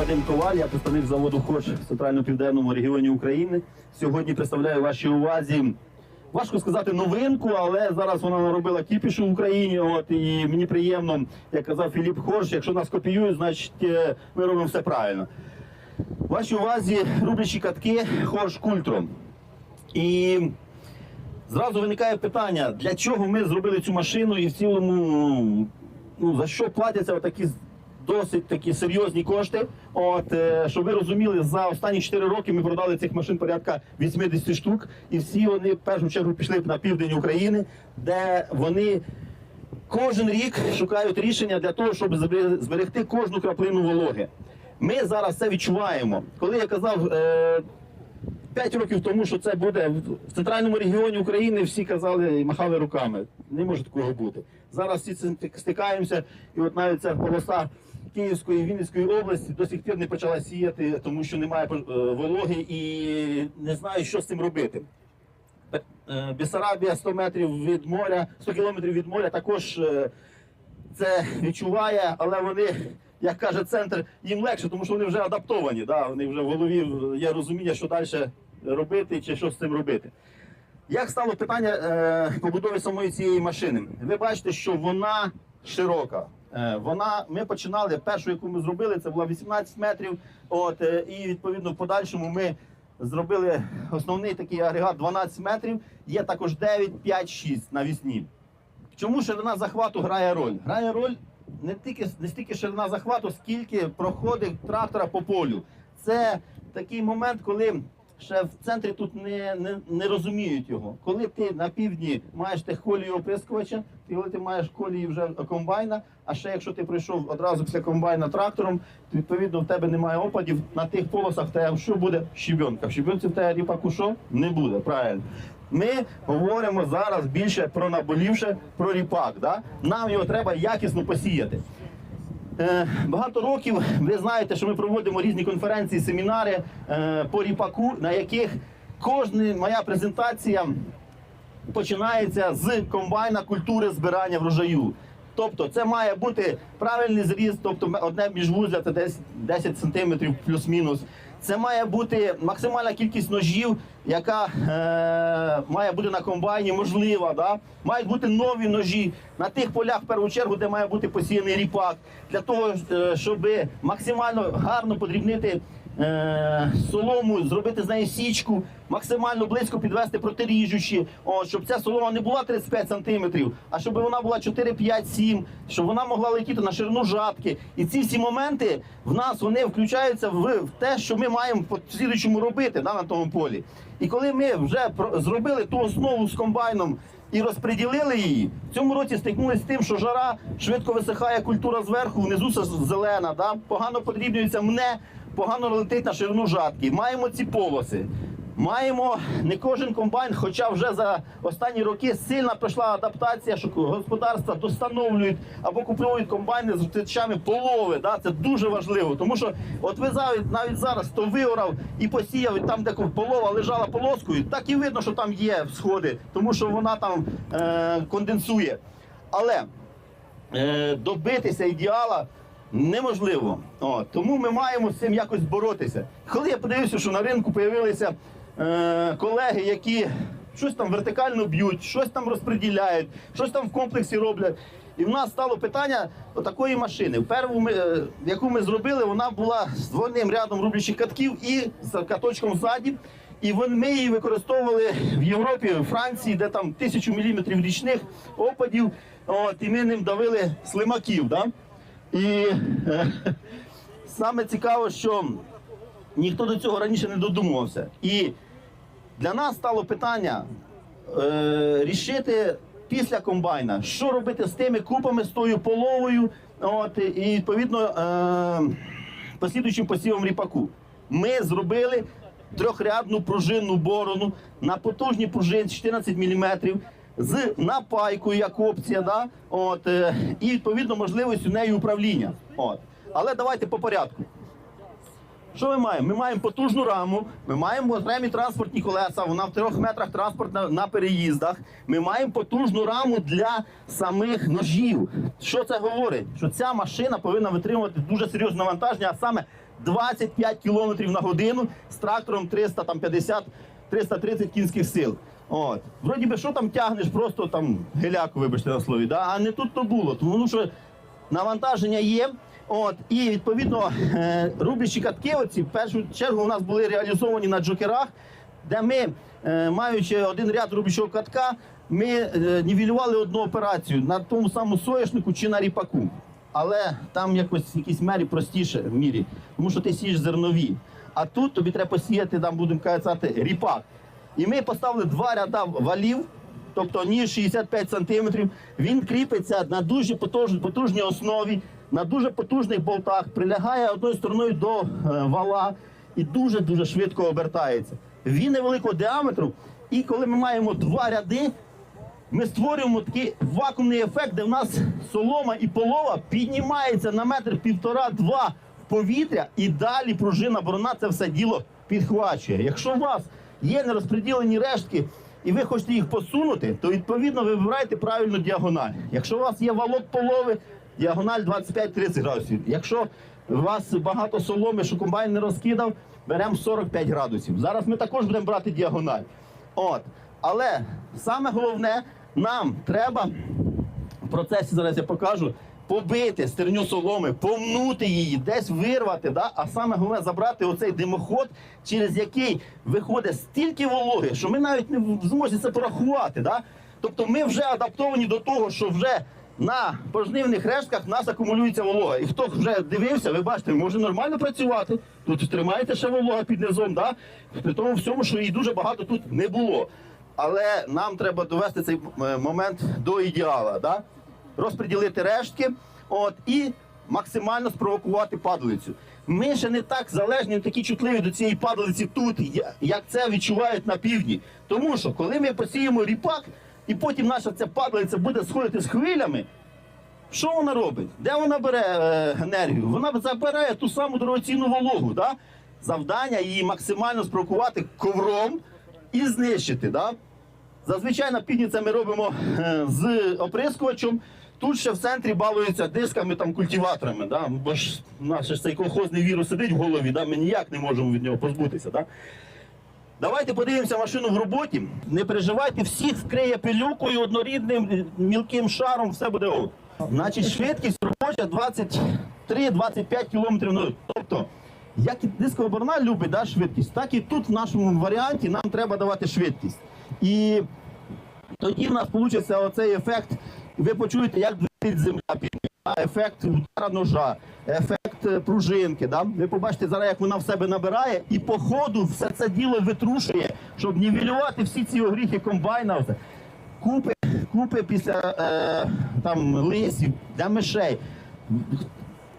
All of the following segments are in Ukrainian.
Вадим Коваль, я представник заводу Хош в центрально-південному регіоні України. Сьогодні представляю вашій увазі. Важко сказати новинку, але зараз вона наробила кіпішу в Україні. От і мені приємно, як казав Філіп Хорш, якщо нас копіюють, значить е, ми робимо все правильно. Вашій увазі рублячі катки Хорш Культро. І зразу виникає питання, для чого ми зробили цю машину і в цілому ну, за що платяться такі досить такі серйозні кошти. От е, щоб ви розуміли, за останні 4 роки ми продали цих машин порядка 80 штук, і всі вони в першу чергу пішли на південь України, де вони. Кожен рік шукають рішення для того, щоб зберегти кожну краплину вологи. Ми зараз це відчуваємо. Коли я казав е, 5 років тому, що це буде в центральному регіоні України, всі казали і махали руками. Не може такого бути. Зараз всі стикаємося, і от навіть ця полоса Київської Вінницької області до сих пір не почала сіяти, тому що немає е, вологи і не знаю, що з цим робити. Е, 100 метрів від моря, 100 кілометрів від моря також е, це відчуває, але вони, як каже центр, їм легше, тому що вони вже адаптовані. Да? Вони вже в голові є розуміння, що далі робити чи що з цим робити. Як стало питання е, побудови самої цієї машини? Ви бачите, що вона широка. Е, вона, ми починали першу, яку ми зробили, це була 18 метрів. От, е, і відповідно в подальшому ми зробили основний такий агрегат 12 метрів. Є також 9, 5, 6 навісні. Чому ширина захвату грає роль? Грає роль не тільки не стільки ширина захвату, скільки проходить трактора по полю. Це такий момент, коли ще в центрі тут не, не, не розуміють його. Коли ти на півдні маєш техколію оприскувача, і коли ти маєш колії вже комбайна, а ще якщо ти прийшов одразу після комбайна трактором, то відповідно в тебе немає опадів, на тих полосах в що буде щебенка. В щебенці в тебе ріпаку що? Не буде, правильно. Ми говоримо зараз більше про наболівше, про ріпак. Да? Нам його треба якісно посіяти. Е, Багато років ви знаєте, що ми проводимо різні конференції, семінари е, по ріпаку, на яких кожна моя презентація починається з комбайна культури збирання врожаю. Тобто це має бути правильний зріз, тобто одне міжвузля це десь 10 сантиметрів плюс-мінус. Це має бути максимальна кількість ножів, яка е, має бути на комбайні, можлива. Да? Мають бути нові ножі на тих полях, в першу чергу, де має бути посіяний ріпак, для того, е, щоб максимально гарно подрібнити е, солому, зробити з неї січку, максимально близько підвести протиріжучі, о, щоб ця солома не була 35 сантиметрів, а щоб вона була 4, 5, 7, щоб вона могла летіти на ширину жатки. І ці всі моменти в нас вони включаються в, те, що ми маємо по слідуючому робити да, на тому полі. І коли ми вже зробили ту основу з комбайном. І розподілили її в цьому році стикнулися з тим, що жара швидко висихає культура зверху, внизу зелена, да? погано подрібнюється мне, погано летить на ширину жатки. Маємо ці полоси. Маємо не кожен комбайн, хоча вже за останні роки сильно пройшла адаптація, що господарства достановлюють або купують комбайни з втечами полови. Да? Це дуже важливо, тому що от ви навіть зараз то виорав і посіяв, і там, де полова лежала полоскою, так і видно, що там є сходи, тому що вона там е, конденсує. Але е, добитися ідеала неможливо. О, тому ми маємо з цим якось боротися. Коли я подивився, що на ринку з'явилися е, колеги, які щось там вертикально б'ють, щось там розподіляють, щось там в комплексі роблять. І в нас стало питання такої машини. В першу, ми, е, яку ми зробили, вона була з двойним рядом рублячих катків і з каточком ззаді. І ми її використовували в Європі, в Франції, де там тисячу міліметрів річних опадів. От, і ми ним давили слимаків. Да? І е, саме цікаво, що ніхто до цього раніше не додумувався. І для нас стало питання е, рішити після комбайна, що робити з тими купами, з тою половою, от, і відповідно е, послідуючим посівом ріпаку. Ми зробили трьохрядну пружинну борону на потужній пружинці 14 мм з напайкою як опція, да? от, е, і відповідно можливістю нею управління. От. Але давайте по порядку. Що ми маємо? Ми маємо потужну раму, ми маємо окремі транспортні колеса, вона в трьох метрах транспорт на, на переїздах. Ми маємо потужну раму для самих ножів. Що це говорить? Що ця машина повинна витримувати дуже серйозне навантаження, а саме 25 км на годину з трактором 350 330 кінських сил. От. Вроді би, що там тягнеш, просто там геляку, вибачте на слові, да? а не тут то було. Тому що навантаження є. От, і відповідно е, катки, оці в першу чергу у нас були реалізовані на джокерах, де ми, е, маючи один ряд рубящого катка, ми е, нівелювали одну операцію на тому самому соняшнику чи на ріпаку. Але там якось в якійсь мері простіше в мірі, тому що ти сієш зернові. А тут тобі треба посіяти, там будемо казати, ріпак. І ми поставили два ряда валів, тобто ніж 65 сантиметрів. Він кріпиться на дуже потужній, основі, на дуже потужних болтах, прилягає одною стороною до е, вала і дуже дуже швидко обертається. Він невеликого діаметру, і коли ми маємо два ряди, ми створюємо такий вакуумний ефект, де в нас солома і полова піднімається на метр півтора-два в повітря, і далі пружина борона це все діло підхвачує. Якщо у вас є нерозподілені рештки, і ви хочете їх посунути, то відповідно ви вибираєте правильну діагональ. Якщо у вас є валок полови, діагональ 25-30 градусів. Якщо у вас багато соломи, що комбайн не розкидав, беремо 45 градусів. Зараз ми також будемо брати діагональ. От. Але саме головне, нам треба в процесі зараз я покажу. Побити стерню соломи, помнути її, десь вирвати, да? а саме головне забрати оцей димоход, через який виходить стільки вологи, що ми навіть не змозі це порахувати. Да? Тобто ми вже адаптовані до того, що вже на пожнивних рештках в нас акумулюється волога. І хто вже дивився, ви бачите, може нормально працювати. Тут тримаєте ще волога під низом, да? при тому всьому, що її дуже багато тут не було. Але нам треба довести цей е, момент до ідеала. Да? Розподілити рештки от, і максимально спровокувати падалицю. Ми ще не так залежні, не такі чутливі до цієї падалиці тут, як це відчувають на півдні. Тому що коли ми посіємо ріпак, і потім наша ця падалиця буде сходити з хвилями, що вона робить? Де вона бере е, енергію? Вона забирає ту саму дорогоцінну вологу. Да? Завдання її максимально спровокувати ковром і знищити. Да? Зазвичай на півдні це ми робимо е, з оприскувачем. Тут ще в центрі балуються дисками, там, культиваторами. Да? Бо ж наш цей колхозний вірус сидить в голові, да? ми ніяк не можемо від нього позбутися. Да? Давайте подивимося машину в роботі. Не переживайте, всіх вкриє пилюкою однорідним е, мілким шаром, все буде ок. Значить, швидкість робоча 23-25 км. Тобто, як і дискова борона любить да, швидкість, так і тут в нашому варіанті нам треба давати швидкість. І тоді в нас вийде оцей ефект. Ви почуєте, як земля під ефект удара ножа, ефект е, пружинки. Да? Ви побачите зараз, як вона в себе набирає, і по ходу все це діло витрушує, щоб нівелювати всі ці огріхи комбайна. Купи, купи після е, там лисів для мишей.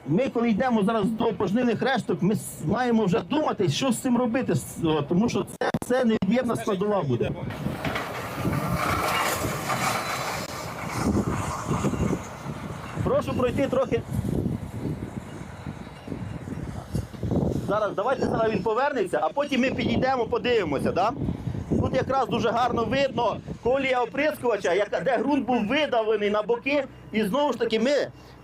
Ми, коли йдемо зараз до пожнивних решток, ми маємо вже думати, що з цим робити, тому що це все невід'ємна складова буде. Прошу пройти трохи. Зараз давайте зараз він повернеться, а потім ми підійдемо, подивимося. Да? Тут якраз дуже гарно видно колія оприскувача, яка, де ґрунт був видавлений на боки. І знову ж таки, ми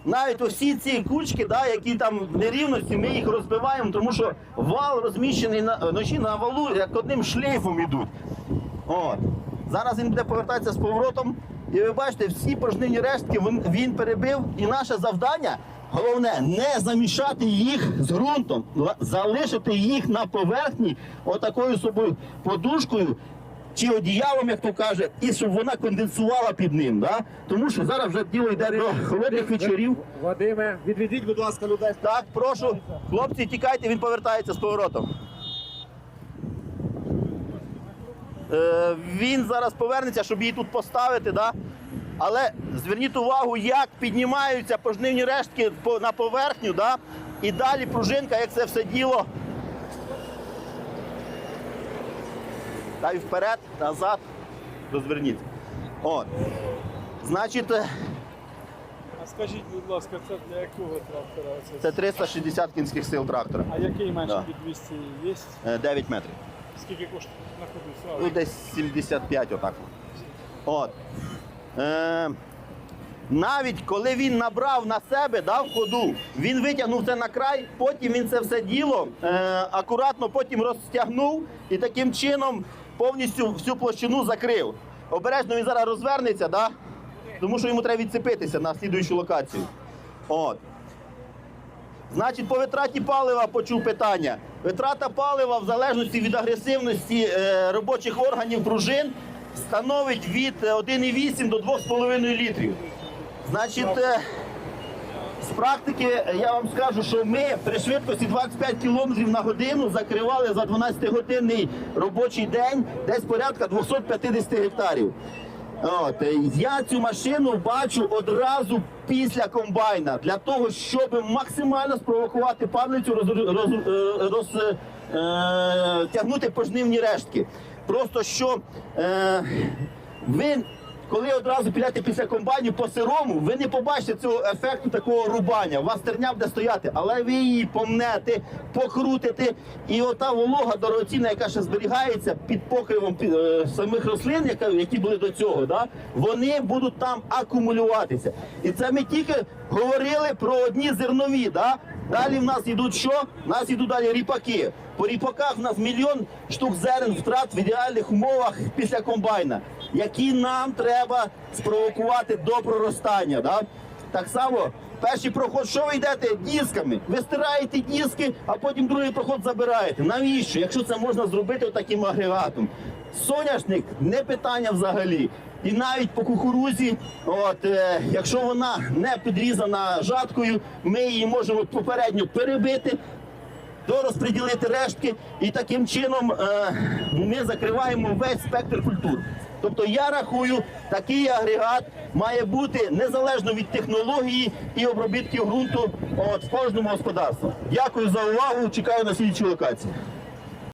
навіть усі ці кучки, да, які там в нерівності, ми їх розбиваємо, тому що вал розміщений на ночі на валу, як одним шлейфом йдуть. От. Зараз він буде повертатися з поворотом. І ви бачите, всі пожнивні рештки він, він перебив. І наше завдання головне не замішати їх з ґрунтом, залишити їх на поверхні отакою собою подушкою чи одіялом, як то каже, і щоб вона конденсувала під ним. Да? Тому що зараз вже діло йде до холодних вечорів. Вадиме, відведіть, будь ласка, людей. Так, прошу, хлопці, тікайте, він повертається з поворотом. Е, він зараз повернеться, щоб її тут поставити, да? але зверніть увагу, як піднімаються пожнивні рештки на поверхню, да? і далі пружинка, як це все діло. Та й вперед, назад, розверніть. От. Значить, е, А скажіть, будь ласка, це для якого трактора? Це? це 360 кінських сил трактора. А який менше Да. від 200 є? Е, 9 метрів. Скільки коштує на ходу? Ну, десь 75 отак. От. Е, Навіть коли він набрав на себе, дав ходу, він витягнув це на край, потім він це все діло е, акуратно потім розтягнув і таким чином повністю всю площину закрив. Обережно він зараз розвернеться, да? тому що йому треба відцепитися на слідуючу локацію. От. Значить, по витраті палива почув питання. Витрата палива в залежності від агресивності е, робочих органів пружин становить від е, 1,8 до 2,5 літрів. Значить, е, з практики е, я вам скажу, що ми при швидкості 25 км на годину закривали за 12-годинний робочий день десь порядка 250 гектарів. От, е, я цю машину бачу одразу після комбайна для того, щоб максимально спровокувати павлицю, роз, роз, е, роз, е, пожнивні рештки. Просто що е, ви коли одразу підете після комбайнів по сирому, ви не побачите цього ефекту такого рубання. У вас терня буде стояти, але ви її помнете, покрутите, і ота волога дорогоцінна, яка ще зберігається під покривом під, е, самих рослин, яка, які були до цього, да, вони будуть там акумулюватися. І це ми тільки говорили про одні зернові. Да? Далі в нас йдуть що? В нас йдуть далі ріпаки. По ріпаках в нас мільйон штук зерен втрат в ідеальних умовах після комбайна, які нам треба спровокувати до проростання. Да? Так само, перший проход, що ви йдете дисками? Ви стираєте диски, а потім другий проход забираєте. Навіщо? Якщо це можна зробити таким агрегатом? Соняшник не питання взагалі. І навіть по кукурузі, от, е, якщо вона не підрізана жаткою, ми її можемо попередньо перебити, дорозподілити рештки, і таким чином е, ми закриваємо весь спектр культур. Тобто я рахую, такий агрегат має бути незалежно від технології і обробітки ґрунту от, в кожному господарстві. Дякую за увагу. Чекаю на слідчі локації.